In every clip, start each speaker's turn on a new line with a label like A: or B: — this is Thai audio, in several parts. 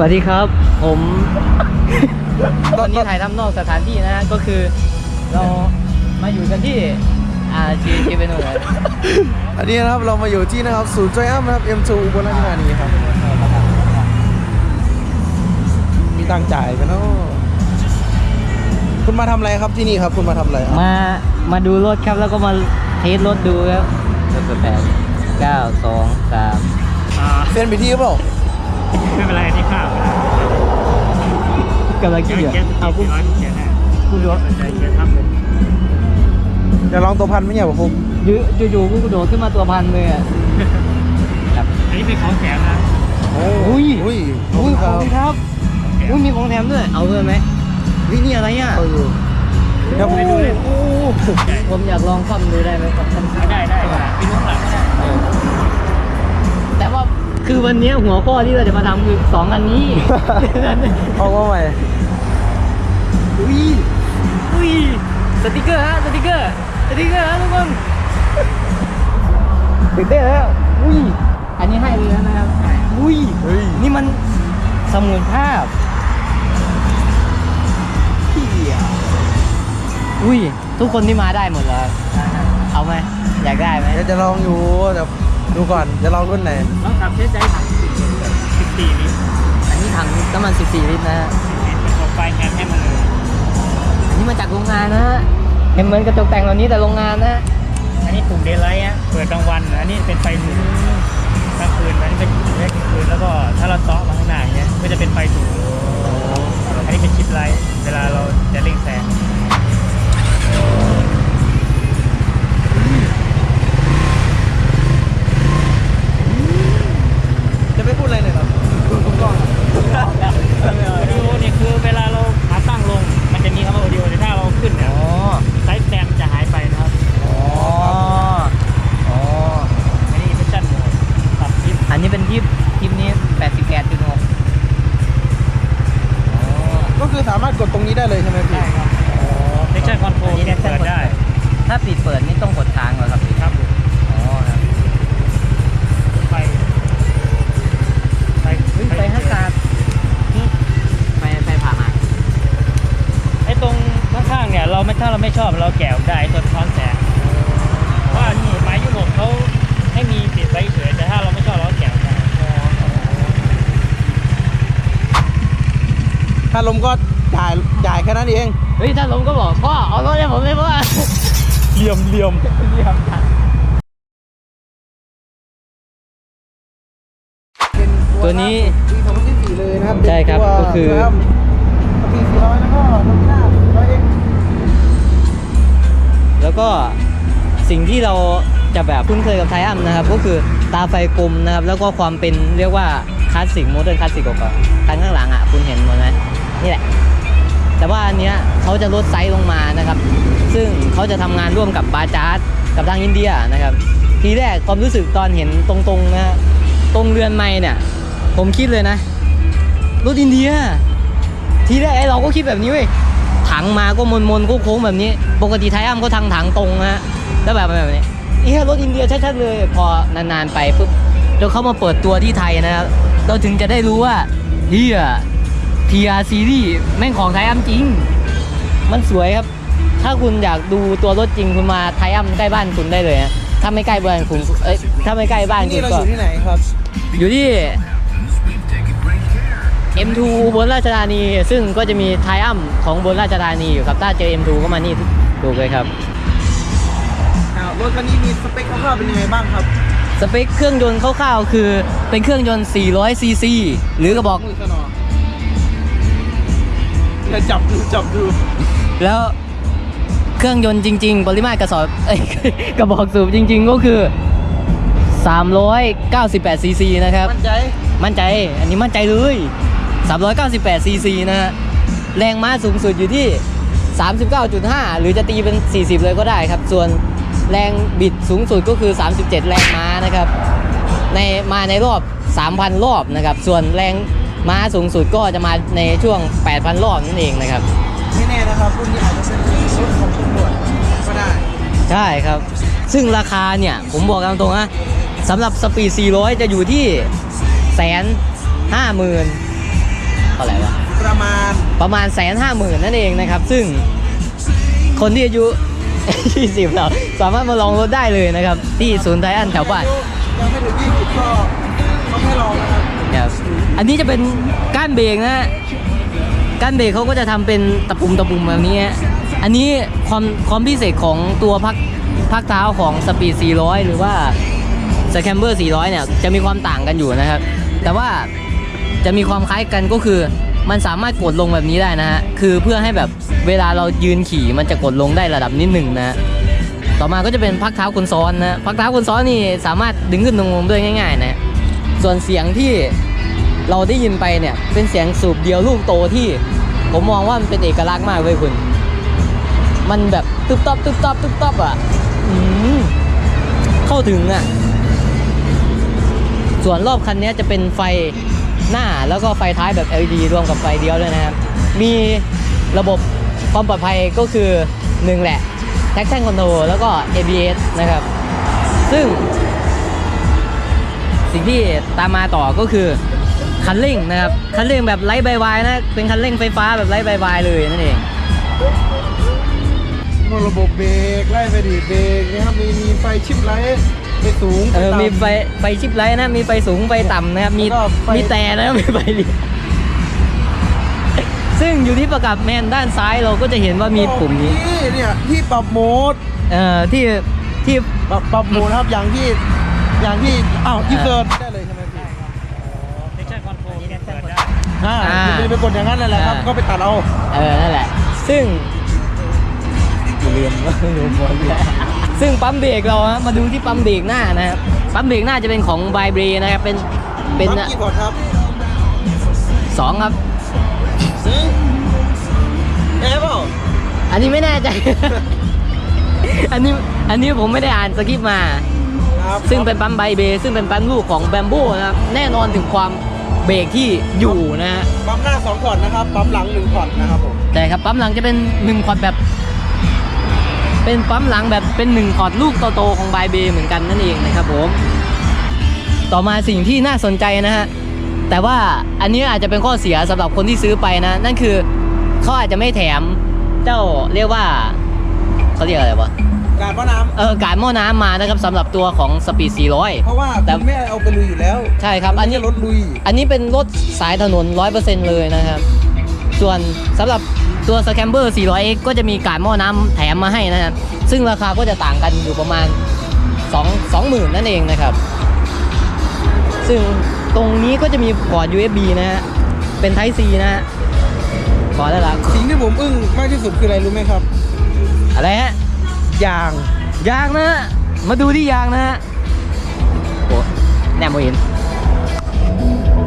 A: สวัสดีครับ ผมตอนนี้ถ่ายทำนอกสถานที่นะฮะก็คือเรามาอยู่กันที่อ่าชีชีเป็นหน่วย
B: อันนี้นะครับเรามาอยู่ที่นะครับศูนย์จอยอ้ํนะครับ M2 อุบลราชธานีครับ มีตังค์จ่ายกันเนาะคุณมาทำอะไรครับที่นี่ครับ คุณมาทำอะไรครับ
A: มามาดูรถครับแล้วก็มาเทสรถดูครับแปดเก้าสองสาม
C: อ่า
B: เซ็นไปที่หรือเปล่า
C: ไม่เป็นไรที่ข้าวนะ
A: กำลังคิ
C: เดี๋
A: ด
C: ยว
A: อยู่
C: เกียร์
A: เอา
C: เอา
A: คุณ
C: ร้อยเกียร์แน่
A: คุณรถ
C: สนใจเกียร์ทำเลย
B: จะลองตัวพันไหมเนี่ยผม
A: อยู่อยู่ๆกูกระโดดขึ้นมาตัวพันเลยอะครับ
C: อันนี้เป็นของแถมนะ
B: โอ้
A: อุ้ย
B: อุ้ย
A: อุ้ยข
B: ค
A: อ
B: รั
A: บบคุณครับ
C: ของแถม
A: อุ้ยมีของแถมด้วย เอาเลยไหมวินี่อะไรอะ
B: เอาอยู่ครับ
C: ไปดูเลย
A: โอ้ผมอยากลองซ่อมดูได้ไหมครับ
C: ได้ได้ได้ไปนู้นหลังก็ได้
A: แต่ ว่าคือวันนี้หัวข้อที่เราจะมาทำคือสองอันนี้
B: เอามาใหม่
A: อุ้ยอุ้ยสติกเกอร์ฮะสติกเกอร์สติกเกอร์ฮะทุกคนตื่นเต้นแล้วอุ้ยอันนี้ให้เลยนะครับอุ้ย
B: เฮ้ย
A: นี่มันสมุนภาพเฮียอุ้ยทุกคนที่มาได้หมดเลยเอาไหมอยากได้ไหม
B: เดี๋ยวจะลองอยู่แต่ ดูก่อนจะลองรุ่นไหน
C: ลองขับเทสใจถังสิบสี่ลิตร
A: อันนี้ถังน้ำมัน 14 ลิตรนะฮะ
C: เป็นของไฟงานให้มันเลย
A: อันนี้มาจากโรงงานนะฮะเห็นเหมือนกระจกแต่งเหล่านี้แต่โรงงานนะฮะ
C: อันนี้ปุ่มเดย์ไลท์อะเปิดกลางวัน อันนี้เป็นไฟ เราไม่ถ้าเราไม่ช
A: อ
C: บเราแกะออกได้ไอ้ตัวสะท้อนแสงเพราะว่านี่ไม้ยุโรปเขาให้มีติดไว้เฉยแต่ถ้าเราไม่ชอบเราก็แกะออกได้
B: ถ้าลมก็จ่ายจ่ายแค่นั้นเอง
A: เฮ้ยถ้าล้มก็บอกพ่อเอารถให้ผมเลยพ่อ
B: เหลี่ยมเหลี่ยมเป็น
A: ตัวนี้
B: ปี2024เลยนะครับ
A: ใช่ครับ
B: เป็นตัว
A: ก็คือ
B: ก็
A: สิ่งที่เราจะแบบคุ้นเคยกับไทอัมนะครับ ก็คือตาไฟกลมนะครับ แล้วก็ความเป็นเรียกว่าคลาสสิกโมเดิร์นคลาสสิกกว่าๆคันข้างหลังอะคุณเห็นหมดไหมนี่แหละ แต่ว่าอันเนี้ยเขาจะลดไซส์ลงมานะครับ ซึ่งเขาจะทำงานร่วมกับบาจาร์ดกับทางอินเดียนะครับ ทีแรกความรู้สึกตอนเห็นตรงๆนะตรงเรือนไม้เนี่ย ผมคิดเลยนะรถอินเดีย ทีแรกไอ้เราก็คิดแบบนี้เว้ย ถังมาก็มนมนๆโค้งๆแบบนี้ ปกติไทยอ้ํก็ทางถังตรงนะฮะแล้วแบบแบบนี้เฮ้ยรถอินเดียชัดๆเลย พอนานๆไปปุ๊บจนเขามาเปิดตัวที่ไทยนะครับเราถึงจะได้รู้ว่าเฮีย PR Series แม่งของไทยอ้ํจริง มันสวยครับ ถ้าคุณอยากดูตัวรถจริงคุณมาไทยอ้ํใกล้บ้านคุณได้เลยฮะถ้าไม่ใกล้บ้านคุณเอ้ยถ้าไม่ใกล้บ้าน
B: ที่
A: คุ
B: นี่
A: ณ
B: เราอ
A: ก็
B: ยู่ที่ไหนครับ
A: อยู่ที่ M2 บนราชธานี ซึ่งก็จะมีไทอัมของบนราชธานีอยู่ครับ ถ้าเจอ M2 ก็มานี่ถูกเลยครับ
B: อ่ารถคันนี้มีสเปคคร่าวๆเป็นยังไงบ้างครับ
A: สเปคเครื่องยนต์คร่าวๆคือเป็นเครื่องยนต์ 400 ซีซี หรือกระบอก
B: มือสนอจะจับดูจับดู
A: แล้วเครื่องยนต์จริง ๆ ปริมาตรกระสอบเอ้ย กระบอกสูบจริง ๆ ก็คือ 398 ซีซีนะครับ
B: มั่นใจ
A: มั่นใจ อันนี้มั่นใจเลย 398ซีซีนะฮะ แรงม้าสูงสุดอยู่ที่ 39.5 หรือจะตีเป็น 40 เลยก็ได้ครับ ส่วนแรงบิดสูงสุดก็คือ 37 แรงม้านะครับ ในมาในรอบ 3,000 รอบนะครับ ส่วนแรงม้าสูงสุดก็จะมาในช่วง 8,000 รอบนั่นเองนะครับ
B: ไม่แน่นะครับรุ่นนี้อาจจะเป็นรถของตำรวจก็ได้
A: ใช่ครับ ซึ่งราคาเนี่ย ผมบอกตามตรงนะสำหรับสปีด 400 จะอยู่ที่แสนห้าหมื่นเท่าไหร่วะ
B: ประมาณ
A: ประมาณแสนห้าหมื่นนั่นเองนะครับ ซึ่งคนที่อายุ 20เราสามารถมาลองรถได้เลยนะครับ ที่ศูนย์ไทอันแถวบ้าน
B: ยังไม่ถึงยี่สิบก็เขาให้ลองนะครับ
A: ครับอันนี้จะเป็นก้านเบรกนะฮะก้านเบรกเขาก็จะทำเป็นตะปุ่มตะปุ่มแบบนี้ฮะอันนี้ความความพิเศษของตัวพักพักเท้าของสปีด 400 หรือว่าสแคมเบอร์ 400 เนี่ย จะมีความต่างกันอยู่นะครับ แต่ว่า จะมีความคล้ายกันก็คือมันสามารถกดลงแบบนี้ได้นะฮะ คือเพื่อให้แบบเวลาเรายืนขี่มันจะกดลงได้ระดับนิดหนึ่งนะ ต่อมาก็จะเป็นพักเท้าคนซ้อนนะ พักเท้าคนซ้อนนี่สามารถดึงขึ้นดึงลงด้วยง่าย ๆ นะ ส่วนเสียงที่เราได้ยินไปเนี่ยเป็นเสียงสูบเดียวลูกโตที่ ผมมองว่ามันเป็นเอกลักษณ์มากเลยคุณ มันแบบตึ๊บตับตึ๊บตับตึ๊บตับอะเข้าถึงอะ ส่วนรอบคันนี้จะเป็นไฟ หน้าแล้วก็ไฟท้ายแบบ LED รวมกับไฟเดียวเลยนะครับ มีระบบความปลอดภัยก็คือหนึ่งแหละ traction control แล้วก็ ABS นะครับ ซึ่ง สิ่งที่ตามมาต่อก็คือคันเร่งนะครับ คันเร่งแบบไร้ใบวายนะ เป็นคันเร่งไฟฟ้าแบบไร้ใบวายเลยนั่นเอง
B: ระบบเบรกไล่ไปดีเบรกนะครับมีมีไฟชิปไลท์ ไปสูง
A: เออ
B: ต่ำ
A: มีไฟ ไฟชิปไลท์นะ มีไฟสูง ไฟต่ำนะครับ มี
B: แล้วก็ไฟ
A: มีแต่นะมีไฟเลี้ยวซึ่งอยู่ที่ประกับแมนด้านซ้ายเราก็จะเห็นว่ามีปุ่มนี้
B: นี่เนี่ยที่ปรับโหมด
A: เอ่อ ที่ ที่
B: ปรับปรับโหมดนะครับ อย่างที่ อย่างที่ อ้าวที่เกิดได้เลยใช่ไหมพี่
C: เซ็กชันคอนโทรลเปิดได้
B: อ่า
A: อ่า
B: คุณจะไปกดอย่างนั้นนั่นแหละครับ
A: อ่า
B: ก็ไปตัดเอา
A: เออ นั่นแหละ ซึ่งลืมว่าลืมหมดแล้ว ซึ่งปั๊มเบรกเราฮะมาดูที่ปั๊มเบรกหน้านะครับปั๊มเบรกหน้าจะเป็นของไบเบรนะครับเป็นเป็น
B: ปั๊มกี่พอร์ตครับ
A: สองครับ
B: ซึ่งแอร์เปล่า
A: อันนี้ไม่แน่ใจ อันนี้อันนี้ผมไม่ได้อ่านสคริปต์มา
B: ครับ
A: ซึ่งเป็นปั๊มไบเบซึ่งเป็นปั๊มลูกของแบมโบนะครับแน่นอนถึงความเบรกที่อยู่นะฮะ
B: ปั๊มหน้าสองพอร์ตนะครับปั๊มหลังหนึ่งพอร์ตนะครับผม
A: แต่ครับปั๊มหลังจะเป็นหนึ่งพอร์ตแบบ เป็นปั๊มหลังแบบเป็นหนึ่งพอร์ตลูกโตๆของบายเบเหมือนกันนั่นเองนะครับผมต่อมาสิ่งที่น่าสนใจนะฮะแต่ว่าอันนี้อาจจะเป็นข้อเสียสำหรับคนที่ซื้อไปนะ นั่นคือเขาอาจจะไม่แถมเจ้าเรียกว่าเขาเรียกอะไรวะ
B: การป้าน้
A: เออการหม้อน้ำมานะครับสำหรับตัวของสปีดำ
B: เพราะว่า
A: แต่
B: คุณไม่เอาไปลุยอยู่แล้ว
A: 400ใช่ครับ อันนี้
B: ไม่ใช่รถลุย
A: อันนี้เป็นรถสายถนน 100%เลยนะครับ ส่วนสำหรับ ตัว s c a m b e r 400X ก็จะมีการหม้อน้ำแถมมาให้นะครับ ซึ่งราคาก็จะต่างกันอยู่ประมาณ 2 20,000 นั่นเองนะครับ ซึ่งตรงนี้ก็จะมีพอร์ต USB นะฮะ เป็น Type C นะฮะพอได้ละ
B: สิ่งที่ผมอึ้งมากที่สุดคืออะไรรู้ไหมครับ
A: อะไรฮะ
B: ยาง
A: ยางนะฮะ มาดูที่ยางนะฮะโอ้แนมโมเห็น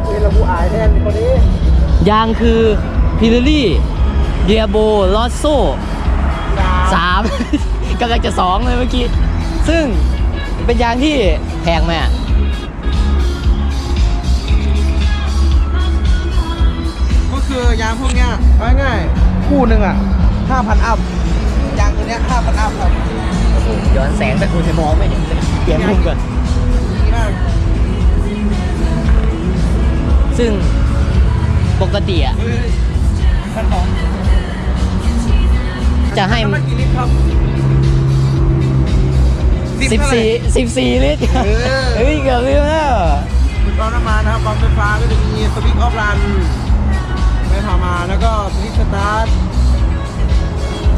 B: เป็นระบุอายแทนคนนี้
A: ยางคือพิลลี่ เดียโบลอสโซสาม กำลังจะสองเลยเมื่อกี้ ซึ่งเป็นยางที่แพงไหมอะ
B: ก็คือยางพวกเนี้ยเอาง่ายๆคู่หนึ่งอะ5,000อัพยางตัวเนี้ย5,000อัพครับ
A: ย้อนแสงแต่คุณจะมองไม่เห็นเลยเปลี่ยนมุมก่อน
B: ดีมาก
A: ซึ่งปกติอะ จะให้
B: น้ำมันกี่ลิตรครับ
A: 14 14 ลิตร
B: เออ
A: เฮ้ยเกือบลืมแล้ว
B: คุณปั๊มน้ำมันนะครับปั๊มไฟฟ้าก็จะมีสวิตช์ออฟรันไม่พามาแล้วก็สวิตช์สตาร์ท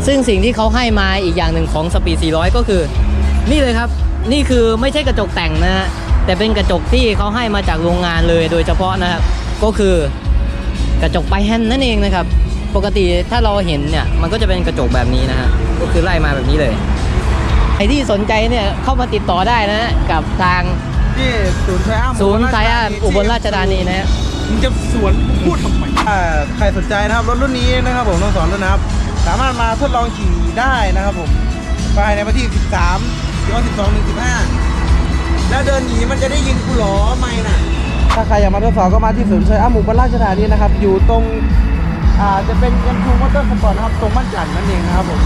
A: ซึ่งสิ่งที่เขาให้มาอีกอย่างหนึ่งของสปีด400 ก็คือ นี่เลยครับ นี่คือไม่ใช่กระจกแต่งนะฮะ แต่เป็นกระจกที่เขาให้มาจากโรงงานเลยโดยเฉพาะนะครับ ก็คือกระจกไปแฮนด์นั่นเองนะครับ ปกติถ้าเราเห็นเนี่ยมันก็จะเป็นกระจกแบบนี้นะฮะก็คือไล่มาแบบนี้เลยใครที่สนใจเนี่ยเข้ามาติดต่อได้นะฮะกับทาง
B: ที่ศูนย์ไทยอัม
A: ศูนย์ไทยอาร์อุบลราชธานีนะฮะ
B: มึงจะสวนพูดทำไมอ่าใครสนใจนะครับรถรุ่นนี้นะครับผมต้องสอนด้วยนะครับ สามารถมาทดลองขี่ได้นะครับผมภายในวันที่ 13หรือว่า12ถึง15 แล้วเดินหนีมันจะได้ยินกูหรอไม่น่ะ ถ้าใครอยากมาทดสอบก็มาที่ศูนย์ชัยอาหมู่บ้านราชธานีนะครับ อยู่ตรงอ่า จะเป็นเอ็มทูมอเตอร์สปอร์ตนะครับ ตรงบ้านจันทร์นั่นเองนะครับผม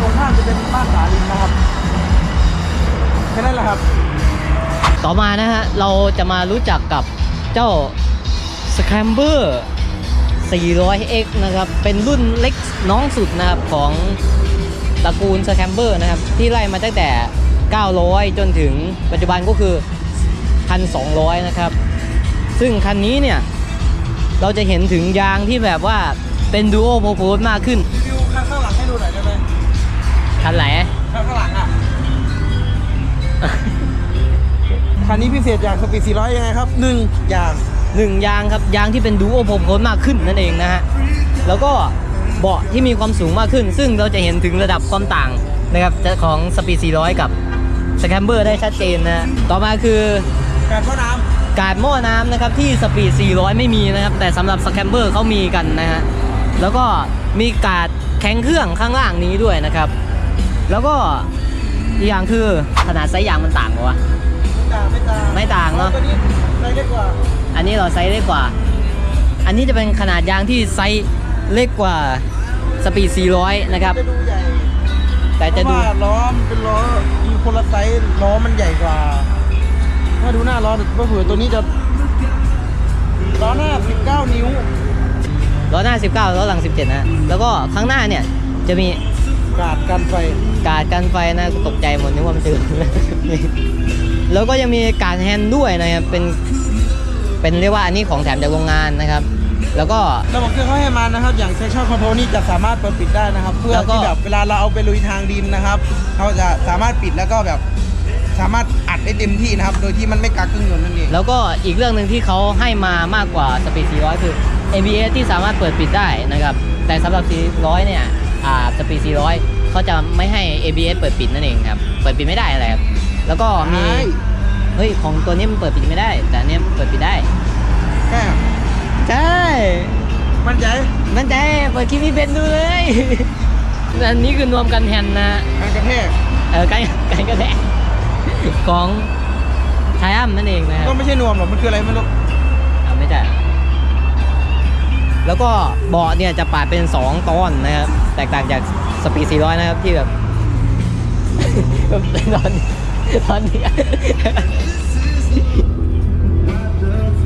B: ตรงข้ามจะเป็นบ้านสาลินนะครับแค่นั้นแหละครับ
A: ต่อมานะฮะ เราจะมารู้จักกับเจ้า Scrambler 400X นะครับ เป็นรุ่นเล็กน้องสุดนะครับ ของตระกูลสแคมเบอร์นะครับ ที่ไล่มาตั้งแต่ 900 จนถึงปัจจุบันก็คือ 1,200 นะครับ ซึ่งคันนี้เนี่ย เราจะเห็นถึงยางที่แบบว่าเป็นดูโอโพโพสมากขึ้น
B: รีวิวคันข้างหลังให้ดูหน่อยได้ไหม
A: คันไหน
B: คันข้างหลังอะ คันนี้พิเศษอย่างสปีด400 ยังไงครับหนึ่งอย่าง
A: หนึ่งยางครับยางที่เป็นดูโอโพโพสมากขึ้นนั่นเองนะฮะแล้วก็เบาะที่มีความสูงมากขึ้น ซึ่งเราจะเห็นถึงระดับความต่างนะครับของสปีด400 กับสแคมเบอร์ได้ชัดเจนนะฮะต่อมาคือ
B: การเข้าน้
A: การหม้อน้ำนะครับที่สปีด 400 ไม่มีนะครับ แต่สำหรับสแคมเบอร์เขามีกันนะฮะ แล้วก็มีการดแข็งเครื่องข้างล่างนี้ด้วยนะครับ แล้วก็อีกอย่างคือขนาดไซส์ยางมันต่างกว่าำ
B: ไม่ต่างไม่ต่าง
A: ไม่ต่างเนอะ
B: ตัวนี้ไซส์เล็กกว่า
A: อันนี้เราไซส์เล็กกว่า อันนี้จะเป็นขนาดยางที่ไซส์เล็กกว่าสปีด 400 นะครับ
B: จะดูใหญ่
A: แต่จะ
B: เพ
A: ดู
B: ราะว่าล้อมันเป็นล้อมีคนละไซส์ล้อมันใหญ่กว่า ถ้าดูหน้าล้อเผื่อตัวนี้จะล้อหน้า 19 นิ้ว
A: ล้อหน้า 19ล้อหลัง 17 นะ แล้วก็ข้างหน้าเนี่ยจะมี
B: กาดกันไฟ
A: การดกันไฟนะตกใจหมดนึกว่ามันจะแล้วก็ยังมีการดแฮนด์ด้วยนะครับ เป็น เป็นเรียกว่าอันนี้ของแถมจากโรงงานนะครับ แล้วก็
B: ระบบเครื่องเขาให้มานะครับ อย่าง section control นี่จะสามารถเปิดปิดได้นะครับ เพื่อ
A: แล้วก็
B: ที่แบบเวลาเราเอาไปลุยทางดินนะครับ เขาจะสามารถปิดแล้วก็แบบ สามารถอัดได้เต็มที่นะครับ โดยที่มันไม่กักเครื่องยนต์นั่นเอง
A: แล้วก็อีกเรื่องหนึ่งที่เขาให้มามากกว่าสปีด 400 คือ ABS ที่สามารถเปิดปิดได้นะครับ แต่สำหรับ 400 เนี่ยอ่าสปีด 400 เขาจะไม่ให้ ABS เปิดปิดนั่นเองครับ เปิดปิดไม่ได้อะไรครับ แล้วก็มี
B: ใช่
A: เฮ้ย ของตัวนี้มันเปิดปิดไม่ได้ แต่อันเนี้ยเปิดปิดได้
B: แค่
A: ใช่
B: มั่นใจ
A: มันใจ เปิดคลิปนี้เป็นดูเลยอันนี้คือนวมกันแฮนนะ
B: การกระแทก
A: เออกันกันกระแทก ของไทอัมนั่นเองนะครับ
B: ก็ไม่ใช่นวมหรอกมันคืออะไรไม่รู้
A: อ่าไม่ใช่แล้วก็เบาะเนี่ยจะปาดเป็น 2 ตอนนะครับ แตกต่างจากสปีด400 นะครับ ที่แบบตอนตอนนี้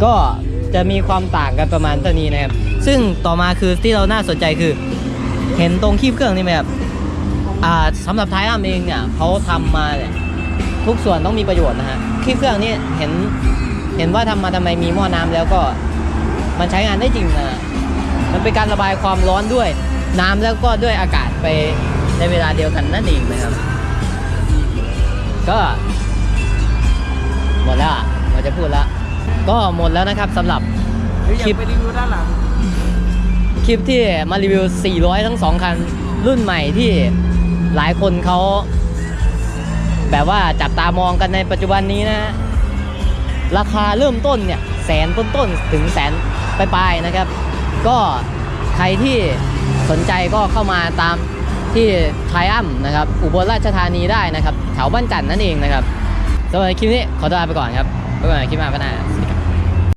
A: ก็จะมีความต่างกันประมาณเท่านี้นะครับ ซึ่งต่อมาคือที่เราน่าสนใจคือ เห็นตรงคีบเครื่องนี่ไหมครับ อ่าสำหรับท้ายอัมเองเนี่ยเขาทำมาเนี่ย ทุกส่วนต้องมีประโยชน์นะฮะคีบเครื่องนี่เห็นเห็นว่าทำมาทำไมมีหม้อน้ำแล้วก็มันใช้งานได้จริงนะมันเป็นการระบายความร้อนด้วย น้ำแล้วก็ด้วยอากาศไปในเวลาเดียวกันนั่นเองนะครับ ก็หมดแล้วอะเราจะพูดแล้วก็หมดแล้วนะครับสำหรับ
B: หรืออยา
A: คลิ
B: ก
A: ป
B: ไปรีวิวด้านหลัง
A: คลิปที่มารีวิว 400 ทั้ง 2 คันรุ่นใหม่ที่หลายคนเขา แบบว่าจับตามองกันในปัจจุบันนี้นะราคาเริ่มต้นเนี่ยแสนต้นๆถึงแสนปลายๆนะครับ ก็ใครที่สนใจก็เข้ามาตามที่ไทอัมนะครับ อุบลราชธานีได้นะครับแถวบ้านจันทน์นั่นเองนะครับสำหรับคลิปนี้ขอตัวลาไปก่อนครับไว้เจอกันใหม่คลิปหน้าก็น่าสวัสดี